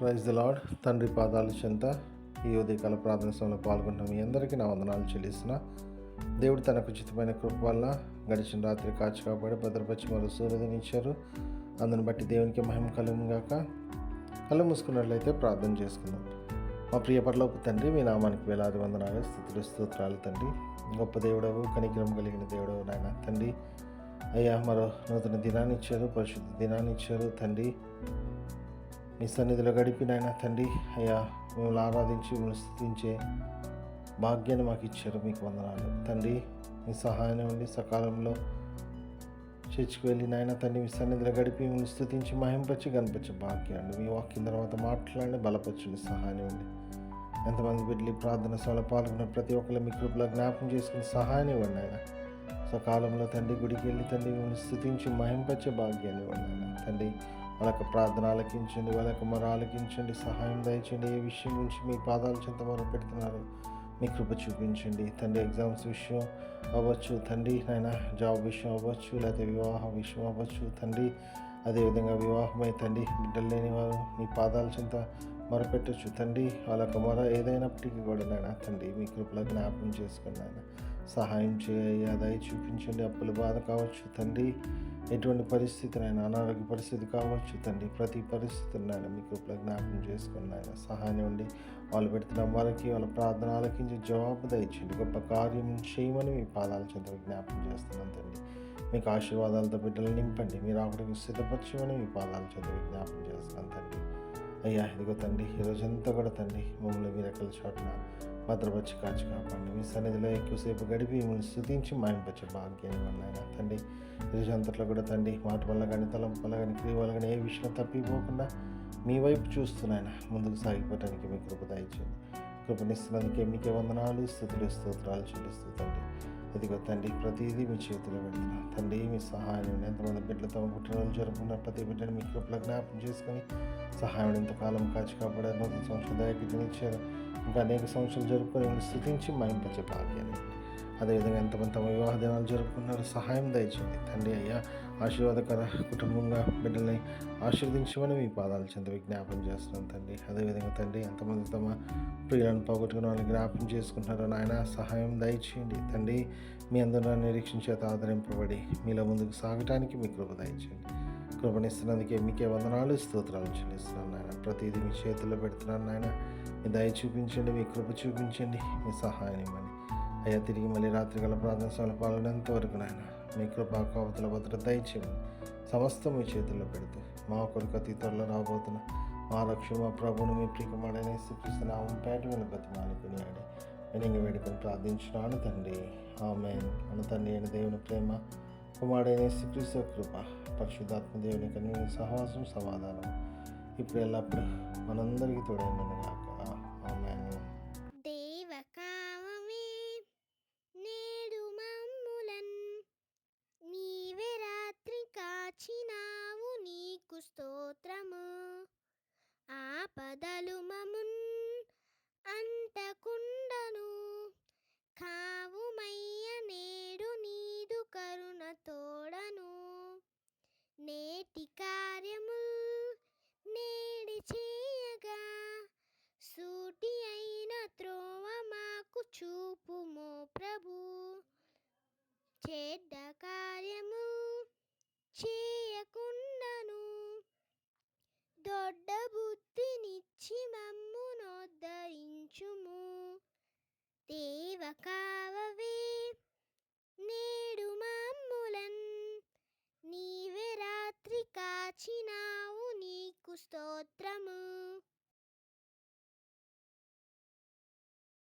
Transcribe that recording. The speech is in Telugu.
ప్రైజ్ ద లాడ్ తండ్రి పాదాలు చెంత ఈ ఉదయకాల ప్రార్థన సమయంలో పాల్గొంటున్న మీ అందరికీ నా వందనాలు చెల్లిస్తున్నా. దేవుడు తనకు ఉచితమైన కృప వల్ల గడిచిన రాత్రి కాచి కాపాడి భద్రపరిచి మరో సూర్యోదయించారు అందుని బట్టి దేవునికి మహిమ కలుగును గాక. కళ్ళు మూసుకున్నట్లయితే ప్రార్థన చేసుకుందాం. మా ప్రియ పరలోపు తండ్రి మీ నామానికి వేలాది వందనాలు స్థుతులు స్తోత్రాలు తండ్రి. గొప్ప దేవుడవు కనికరం కలిగిన దేవుడవు నాయన తండ్రి. అయ్యా మరో నూతన దినాన్ని ఇచ్చారు పరిశుద్ధ దినాన్ని ఇచ్చారు తండ్రి. మీ సన్నిధిలో గడిపి నాయన తండ్రి అయ్యా మిమ్మల్ని ఆరాధించి మిమ్మల్ని స్థుతించే భాగ్యాన్ని మాకు ఇచ్చారు మీకు వందనాలు. తండ్రి మీ సహాయం ఉండి సకాలంలో చర్చికి వెళ్ళి నాయన తండ్రి మీ సన్నిధిలో గడిపి మిమ్మల్ని స్థుతించి మహింపచ్చి కనిపించే భాగ్యాన్ని మీ వాక్యం తర్వాత మాట్లాడి బలపరచండి సహాయం ఉండి. ఎంతమంది బిడ్డలు ప్రార్థన సభలో పాల్గొన్న ప్రతి ఒక్కరు మీ కృపలో జ్ఞాపకం చేసుకుని సహాయాన్ని ఇవ్వండి ఆయన. సకాలంలో తండ్రి గుడికి వెళ్ళి తండ్రి మిమ్మల్ని స్థుతించి మహింపచ్చే భాగ్యాన్ని ఇవ్వండి ఆయన. తండ్రి వాళ్ళకి ప్రార్థన ఆలకించండి వాళ్ళకి మరి ఆలకించండి సహాయం దయచండి ఏ విషయం గురించి మీ పాదాల చెంత మొర పెడుతున్నారు మీ కృప చూపించండి. తండ్రి ఎగ్జామ్స్ విషయం అవ్వచ్చు తండ్రి నాయన జాబ్ విషయం అవ్వచ్చు లేకపోతే వివాహ విషయం అవ్వచ్చు తండ్రి అదేవిధంగా వివాహమై తండ్రి బిడ్డలు లేని వారు మీ పాదాల చెంత మొరపెట్టచ్చు తండ్రి వాళ్ళకి మొర ఏదైనప్పటికీ కూడా నాయన తండ్రి మీ కృపలో జ్ఞాపకం చేసుకుని సహాయం చేయ దయ చూపించండి. అప్పుల బాధ కావచ్చు తండ్రి. ఎటువంటి పరిస్థితి నాయన అనారోగ్య పరిస్థితి కావచ్చు తండ్రి. ప్రతి పరిస్థితిని నాయన మీ కృపలో జ్ఞాపకం చేసుకుని నాయన సహాయం ఉండి వాళ్ళు పెడుతున్న వారికి వాళ్ళ ప్రార్థన ఆలకించి జవాబు దయచండి గొప్ప కార్యం చేయమని మీ పాదాల చెంత జ్ఞాపకం చేస్తున్నాను తండ్రి. మీకు ఆశీర్వాదాలతో బిడ్డలు నింపండి. మీరు అక్కడికి సిద్ధపరచమని మీ పాదాల చెంత విజ్ఞాపం చేస్తున్నాను తండ్రి. అయ్యా ఇదిగో తండ్రి ఈరోజంతా కూడా తండ్రి మమ్మల్ని మీరు ఎక్కల చాటున భద్రపరిచి కాచి కాపాడి మీ సన్నిధిలో ఎక్కువసేపు గడిపి మిమ్మల్ని స్థుతించి మాయింపచ్చే భాగ్యం ఉన్నాయన తండ్రి ఈరోజు అంతట్లో కూడా తండ్రి మాట వల్ల కానీ తలంపు వల్ల కానీ క్రియ వల్ల కానీ ఏ విషయం తప్పిపోకుండా మీ వైపు చూస్తున్నాయన ముందుకు సాగిపోవడానికి మీ కృప దయచేయండి. కృపణిస్తున్నందుకే మీకే వందనాలు స్థుతులు స్తోత్రాలు చెల్లిస్తూ తండ్రి. ఇదిగో తండ్రి ప్రతిదీ మీ చేతిలో పెడుతున్నాను. తండ్రి మీ సహాయం ఎంతమంది బిడ్డలు తమ పుట్టినరోజు జరుపుకున్న ప్రతి బిడ్డను మీ కృపలో జ్ఞాపకం చేసుకొని సహాయం ఎంతకాలం కాచి కాపాడారు నూతన సంవత్సరం దయకి ఇచ్చారు ఇంకా అనేక సంవత్సరాలు జరుపుకొని మిమ్మల్ని స్థుతించి మైంపచ్చే భాగ్యాన్ని. అదేవిధంగా ఎంతమంది తమ వివాహ దినాలు జరుపుకున్నారు సహాయం దయచేయండి. తండ్రి అయ్యా ఆశీర్వాదకర కుటుంబంగా బిడ్డల్ని ఆశీర్వదించమని మీ పాదాలు చెంత విజ్ఞాపం చేస్తున్నాం తండ్రి. అదేవిధంగా తండ్రి ఎంతమంది తమ ప్రియులను పోగొట్టుకున్న వాళ్ళని జ్ఞాపం చేసుకుంటున్నారో నాయన సహాయం దయచేయండి. తండ్రి మీ అందరూ నిరీక్షణ చేత ఆదరింపబడి మీలో ముందుకు సాగటానికి మీ కృప దయచేయండి. కృపణిస్తున్నందుకే మీకే వందనాలు స్తోత్రాలు చెల్లిస్తున్నాను నాయన. ప్రతిదీ మీ చేతుల్లో పెడుతున్నాను నాయన. మీ దయ చూపించండి మీ కృప చూపించండి మీ సహాయం ఇవ్వండి. అయ్యా తిరిగి మళ్ళీ రాత్రి గల ప్రార్థన సమయంలో పాల్గొనేంత వరకు నాయన. మీ కృపా కోవతల భద్రత దయచేయండి సమస్తం మీ చేతుల్లో పెడుతూ మా కొరకు అతి త్వరలో రాబోతున్న మా లక్ష్యం మా ప్రభువును మీ ప్రియకుమారనే శ్రీకృష్ణ ఆమె పేట విన బతిమాలుకుని ఆడి వినింగ వేడుకొని ప్రార్థించున్నాను తండ్రి. ఆమె మన తండ్రి అయిన దేవుని ప్రేమ కుమారుడైన శ్రీకృష్ణ కృప పరిశుద్ధాత్మ దేవుని కన్నీ సహవాసం సమాధానం ఇప్పుడు ఎల్లప్పుడూ మనందరికీ తోడైందని కాక otra.